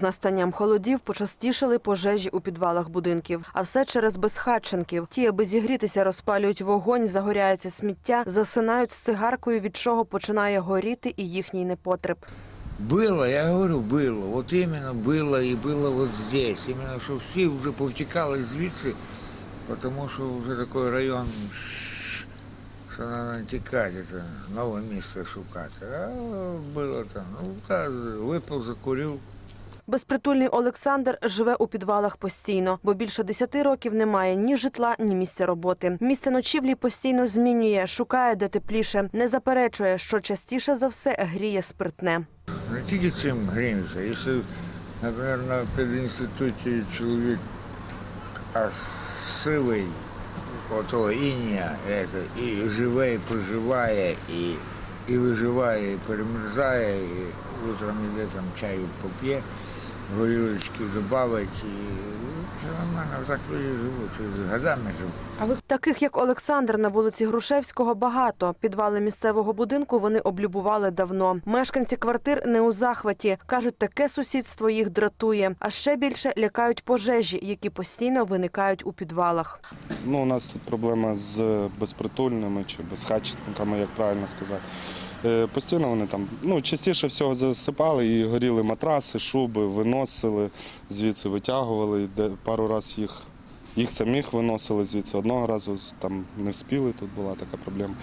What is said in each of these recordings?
Настанням холодів почастішали пожежі у підвалах будинків. А все через безхатченків. Ті, аби зігрітися, розпалюють вогонь, загоряється сміття, засинають з цигаркою, від чого починає горіти і їхній непотреб. Было, я говорю, было. Вот именно было и было вот здесь. Именно, что всі вже повтікали звідси, тому що вже такий район, що треба тікати, це нове місце шукати. А було там, ну так, випив, закурив. Безпритульний Олександр живе у підвалах постійно, бо більше 10 років немає ні житла, ні місця роботи. Місце ночівлі постійно змінює, шукає де тепліше, не заперечує, що частіше за все гріє спиртне. Не тільки цим гріємося. Якщо, наприклад, на пединституті чоловік аж сивий, ото інія, і живе, і проживає, і, і виживає, і перемерзає, і утром іде там чаю поп'є, горілочки додавить, і ну, все нормально, так люди живуть, і годами живуть. Таких як Олександр на вулиці Грушевського багато. Підвали місцевого будинку вони облюбували давно. Мешканці квартир не у захваті. кажуть, таке сусідство їх дратує. А ще більше лякають пожежі, які постійно виникають у підвалах. Ну, у нас тут проблема з безпритульними чи безхатченками, як правильно сказати. Е, Постійно вони там, ну, частіше всього засипали і горіли матраси, шуби, виносили, звідси витягували. Де пару разів їх, їх самих виносили звідси. Одного разу там не вспіли, тут була така проблема.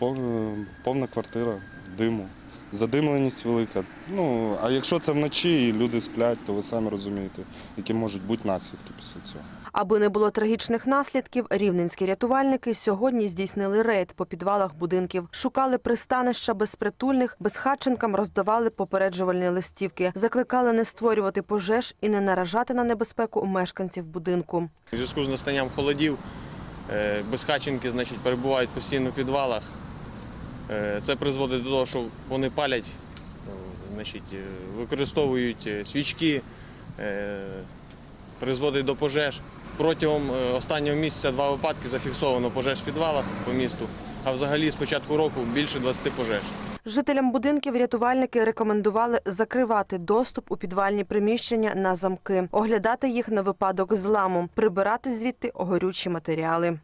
Пов- Повна квартира диму. Задимленість велика. Ну, а якщо це вночі і люди сплять, то ви самі розумієте, які можуть бути наслідки після цього. Аби не було трагічних наслідків, рівненські рятувальники сьогодні здійснили рейд по підвалах будинків. Шукали пристанища безпритульних, безхатченкам роздавали попереджувальні листівки, закликали не створювати пожеж і не наражати на небезпеку мешканців будинку. У зв'язку з настанням холодів е, безхатченки значить, перебувають постійно в підвалах. Е, Це призводить до того, що вони палять, е, значить, е, використовують свічки, призводить до пожеж. Протягом останнього місяця два випадки зафіксовано пожеж в підвалах по місту, а взагалі з початку року більше 20 пожеж. Жителям будинків рятувальники рекомендували закривати доступ у підвальні приміщення на замки, оглядати їх на випадок зламу, прибирати звідти горючі матеріали.